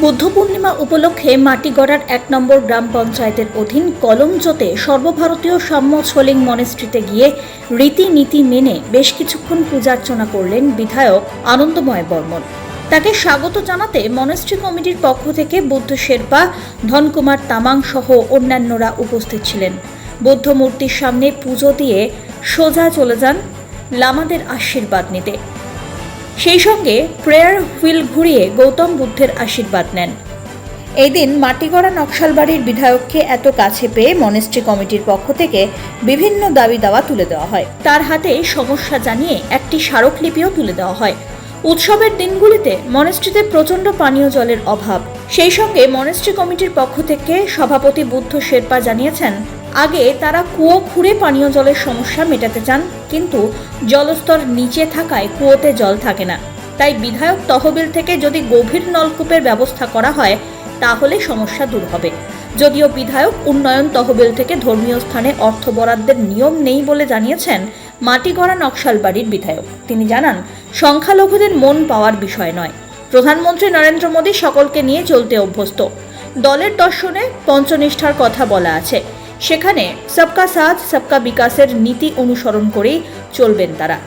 বুদ্ধ পূর্ণিমা উপলক্ষে মাটিগড়ার এক নম্বর গ্রাম পঞ্চায়েতের অধীন কলমজোতে সর্বভারতীয় সাম্য ছোলিং মনেস্ট্রিতে গিয়ে রীতিনীতি মেনে বেশ কিছুক্ষণ পূজার্চনা করলেন বিধায়ক আনন্দময় বর্মন। তাকে স্বাগত জানাতে মনেস্ট্রি কমিটির পক্ষ থেকে বুদ্ধ শেরপা, ধনকুমার তামাং সহ অন্যান্যরা উপস্থিত ছিলেন। বৌদ্ধ মূর্তির সামনে পুজো দিয়ে সোজা চলে যান লামাদের আশীর্বাদ নিতে। সেই সঙ্গে প্রেয়ার হুইল ঘুরিয়ে গৌতম বুদ্ধের আশীর্বাদ নেন। এই দিন মাটিগড়া নকশালবাড়ির বিধায়ককে এত কাছে পেয়ে মনেস্ট্রি কমিটির পক্ষ থেকে বিভিন্ন দাবি দাওয়া তুলে দেওয়া হয়। তার হাতে সমস্যা জানিয়ে একটি স্মারকলিপিও তুলে দেওয়া হয়। উৎসবের দিনগুলিতে মনেস্ট্রিতে প্রচণ্ড পানীয় জলের অভাব। সেই সঙ্গে মনেস্ট্রি কমিটির পক্ষ থেকে সভাপতি বুদ্ধ শেরপা জানিয়েছেন আগে তারা কুয়ো খুঁড়ে পানীয় জলের সমস্যা মেটাতে চান, কিন্তু জলস্তর নিচে থাকায় কুয়োতে জল থাকে না। তাই বিধায়ক তহবিল থেকে যদি গভীর নলকূপের ব্যবস্থা করা হয়, তাহলে সমস্যা দূর হবে। যদিও বিধায়ক উন্নয়ন তহবিল থেকে ধর্মীয় স্থানে অর্থ বরাদ্দের নিয়ম নেই বলে জানিয়েছেন মাটি মাটিগড়া নকশালবাড়ির বিধায়ক। তিনি জানান, সংখ্যালঘুদের মন পাওয়ার বিষয় নয়। প্রধানমন্ত্রী নরেন্দ্র মোদী সকলকে নিয়ে চলতে অভ্যস্ত। দলের দর্শনে পঞ্চনিষ্ঠার কথা বলা আছে। সেখানে সবকা সাথ সবকা বিকাশের নীতি অনুসরণ করেই চলবেন তারা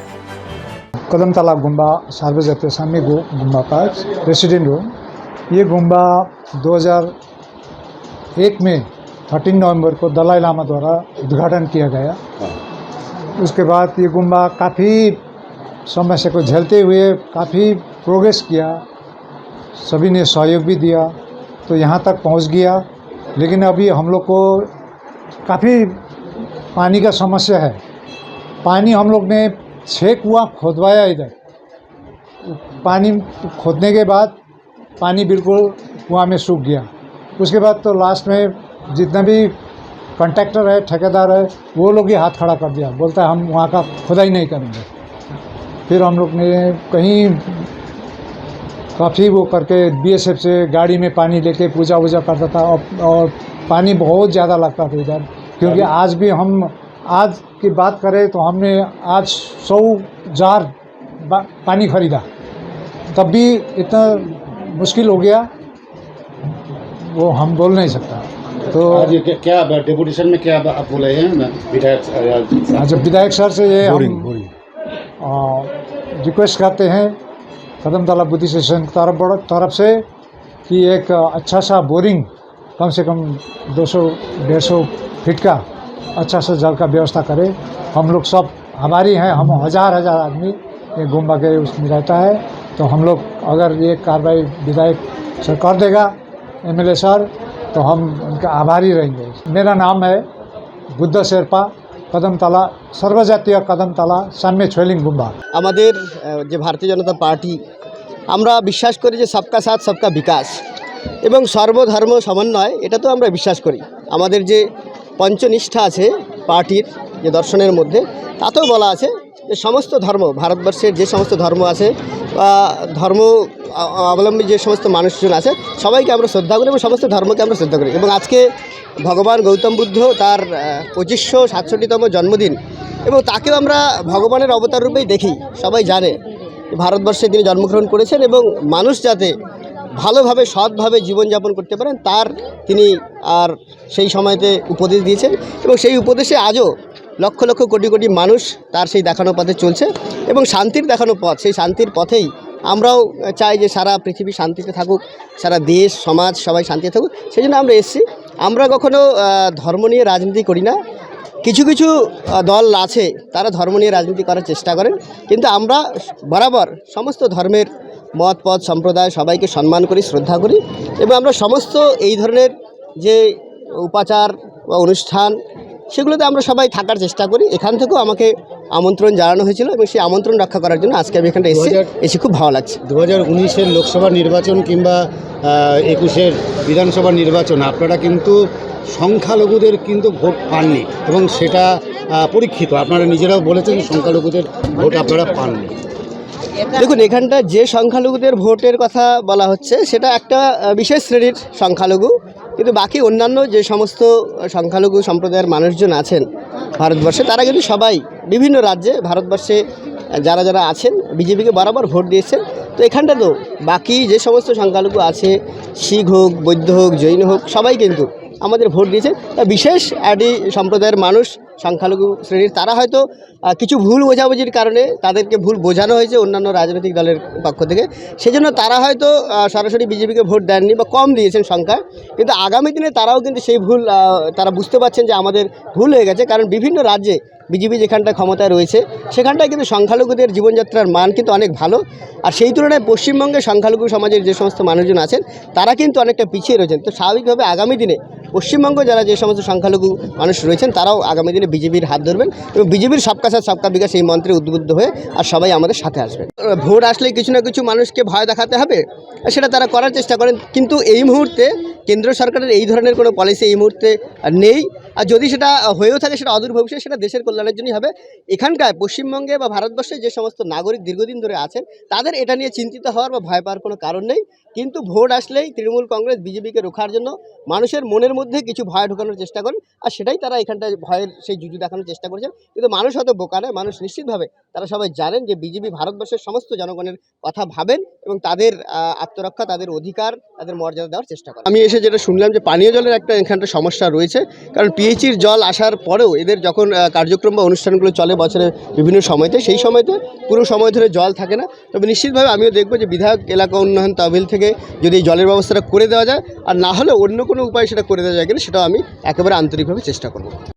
कदम तालाब गुम्बा सार्वजनिक सामने गु गुम्बा का रेसिडेंट रूम ये गुम्बा 2001 में 13 नवंबर को दलाई लामा द्वारा उद्घाटन किया गया उसके बाद ये गुम्बा काफ़ी समस्या को झेलते हुए काफ़ी प्रोग्रेस किया सभी ने सहयोग भी दिया तो यहाँ तक पहुँच गया लेकिन अभी हम लोग को काफ़ी पानी का समस्या है। पानी हम लोग ने छः कुआँ खोदवाया इधर। पानी खोदने के बाद पानी बिल्कुल कुआँ में सूख गया। उसके बाद तो लास्ट में जितना भी कॉन्ट्रैक्टर है, ठेकेदार है, वो लोग ही हाथ खड़ा कर दिया। बोलता है, हम वहाँ का खुदाई नहीं करेंगे। फिर हम लोग ने कहीं काफ़ी वो करके बीएसएफ से गाड़ी में पानी लेके पूजा वूजा करता था और पानी बहुत ज़्यादा लगता था इधर क्योंकि आज भी हम आज की बात करें तो हमने आज सौ जार पानी खरीदा। तब भी इतना मुश्किल हो गया वो हम बोल नहीं सकता। तो आज ये क्या- डेपुटेशन में क्या आप बोले हैं? विधायक आज विधायक सर से ये बोरिंग हम रिक्वेस्ट करते हैं कदम तालाब बुद्धि स्टेशन तरफ़ तरफ़ से कि एक अच्छा सा बोरिंग कम से कम 200 डेढ़ सौ फीट का अच्छा सा जल का व्यवस्था करे हम लोग सब हमारी हैं हम हज़ार हज़ार आदमी ये गुम्बा के उसमें रहता है तो हम लोग अगर ये कार्रवाई विधायक सर कर देगा एमएलए सर तो हम उनका आभारी रहेंगे मेरा नाम है बुद्ध शेरपा कदमतला সর্বজাতীয় কদমতলা সাম্য ছোলিং গুম্বা আমাদের আহ, যে ভারতীয় জনতা পার্টি আমরা বিশ্বাস করি যে সবকা সাথ সবকা বিকাশ এবং সর্বধর্ম সমন্বয়, এটা তো আমরা বিশ্বাস করি। আমাদের যে পঞ্চনিষ্ঠা আছে পার্টির যে দর্শনের মধ্যে, তাতেও বলা আছে যে সমস্ত ধর্ম, ভারতবর্ষের যে সমস্ত ধর্ম আছে বা ধর্ম অবলম্বী যে সমস্ত মানুষজন আছে, সবাইকে আমরা শ্রদ্ধা করি এবং সমস্ত ধর্মকে আমরা শ্রদ্ধা করি। এবং আজকে ভগবান গৌতম বুদ্ধ তার পঁচিশশো সাতষট্টিতম জন্মদিন এবং তাকেও আমরা ভগবানের অবতার রূপেই দেখি, সবাই জানে। ভারতবর্ষে তিনি জন্মগ্রহণ করেছেন এবং মানুষ যাতে ভালোভাবে, সৎভাবে জীবনযাপন করতে পারেন, তার তিনি আর সেই সময়তে উপদেশ দিয়েছেন এবং সেই উপদেশে আজও লক্ষ লক্ষ কোটি কোটি মানুষ তার সেই দেখানো পথে চলছে এবং শান্তির দেখানো পথ, সেই শান্তির পথেই আমরাও চাই যে সারা পৃথিবী শান্তিতে থাকুক, সারা দেশ, সমাজ সবাই শান্তিতে থাকুক। সেই জন্য আমরা এসেছি। আমরা কখনো ধর্ম নিয়ে রাজনীতি করি না। কিছু কিছু দল আছে, তারা ধর্ম নিয়ে রাজনীতি করার চেষ্টা করেন। কিন্তু আমরা বরাবর সমস্ত ধর্মের মত পথ সম্প্রদায় সবাইকে সম্মান করি শ্রদ্ধা করি এবং আমরা সমস্ত এই ধরনের যে উপাচার বা অনুষ্ঠান সেগুলোতে আমরা সবাই থাকার চেষ্টা করি। এখান থেকেও আমাকে আমন্ত্রণ জানানো হয়েছিল এবং সেই আমন্ত্রণ রক্ষা করার জন্য আজকে আমি এখানটা এসেছি। এসে খুব ভালো লাগছে। দু হাজার উনিশের লোকসভা নির্বাচন কিংবা একুশের বিধানসভা নির্বাচন আপনারা কিন্তু সংখ্যালঘুদের কিন্তু ভোট পাননি এবং সেটা পরীক্ষিত। আপনারা নিজেরাও বলেছেন সংখ্যালঘুদের ভোট আপনারা পাননি। দেখুন, এখানটা যে সংখ্যালঘুদের ভোটের কথা বলা হচ্ছে, সেটা একটা বিশেষ শ্রেণির সংখ্যালঘু। কিন্তু বাকি অন্যান্য যে সমস্ত সংখ্যালঘু সম্প্রদায়ের মানুষজন আছেন ভারতবর্ষে, তারা কিন্তু সবাই বিভিন্ন রাজ্যে, ভারতবর্ষে যারা যারা আছেন, বিজেপিকে বরাবর ভোট দিয়েছেন। তো এখানটা তো বাকি যে সমস্ত সংখ্যালঘু আছে, শিখ হোক, বৌদ্ধ হোক, জৈন হোক, সবাই কিন্তু আমাদের ভোট দিয়েছে তা বিশেষ একটি সম্প্রদায়ের মানুষ সংখ্যালঘু শ্রেণির, তারা হয়তো কিছু ভুল বোঝাবুঝির কারণে তাদেরকে ভুল বোঝানো হয়েছে অন্যান্য রাজনৈতিক দলের পক্ষ থেকে। সেজন্য তারা হয়তো সরাসরি বিজেপিকে ভোট দেননি বা কম দিয়েছেন সংখ্যা। কিন্তু আগামী দিনে তারাও কিন্তু সেই ভুল তারা বুঝতে পারছেন যে আমাদের ভুল হয়ে গেছে। কারণ বিভিন্ন রাজ্যে বিজেপি যেখানটা ক্ষমতায় রয়েছে, সেখানটায় কিন্তু সংখ্যালঘুদের জীবনযাত্রার মান কিন্তু অনেক ভালো। আর সেই তুলনায় পশ্চিমবঙ্গে সংখ্যালঘু সমাজের যে সমস্ত মানুষজন আছেন, তারা কিন্তু অনেকটা পিছিয়ে রয়েছেন। তো স্বাভাবিকভাবে আগামী দিনে পশ্চিমবঙ্গ যারা যে সমস্ত সংখ্যালঘু মানুষ রয়েছেন, তারাও আগামী দিনে বিজেপির হাত ধরবেন এবং বিজেপির সবকা সাথ সবকা বিকাশ এই মন্ত্রে উদ্বুদ্ধ হয়ে আর সবাই আমাদের সাথে আসবেন ভোট আসলে কিছু না কিছু মানুষকে ভয় দেখাতে হবে সেটা তারা করার চেষ্টা করেন। কিন্তু এই মুহূর্তে কেন্দ্র সরকারের এই ধরনের কোনো পলিসি এই মুহূর্তে নেই। আর যদি সেটা হয়েও থাকে, সেটা অদূর ভবিষ্যতে, সেটা দেশের কল্যাণের জন্যই হবে। এখানকার পশ্চিমবঙ্গে বা ভারতবর্ষে যে সমস্ত নাগরিক দীর্ঘদিন ধরে আছেন, তাদের এটা নিয়ে চিন্তিত হওয়ার বা ভয় পাওয়ার কোনো কারণ নেই। কিন্তু ভোট আসলেই তৃণমূল কংগ্রেস, বিজেপিকে রোখার জন্য মানুষের মনের মধ্যে কিছু ভয় ঢোকানোর চেষ্টা করেন। আর সেটাই তারা এখানটায় ভয়ের সেই জুজু দেখানোর চেষ্টা করেছেন। কিন্তু মানুষ হয়তো বোকা নয়, মানুষ নিশ্চিতভাবে তারা সবাই জানেন যে বিজেপি ভারতবর্ষের সমস্ত জনগণের কথা ভাবেন এবং তাদের আত্মরক্ষা, তাদের অধিকার, তাদের মর্যাদা দেওয়ার চেষ্টা করেন। আমি এসে যেটা শুনলাম যে পানীয় জলের একটা এখানটা সমস্যা রয়েছে। কারণ পিএইচির জল আসার পরেও এদের যখন কার্যক্রম বা অনুষ্ঠানগুলো চলে বছরের বিভিন্ন সময়তে, সেই সময়তে পুরো সময় ধরে জল থাকে না। তবে নিশ্চিতভাবে আমিও দেখব যে বিধায়ক এলাকা উন্নয়ন তহবিল থেকে যদি জলের ব্যবস্থাটা করে দেওয়া যায়, আর না হলে অন্য কোনো উপায় সেটা করে দেওয়া যায় কিনা, সেটাও আমি একেবারে আন্তরিকভাবে চেষ্টা করব।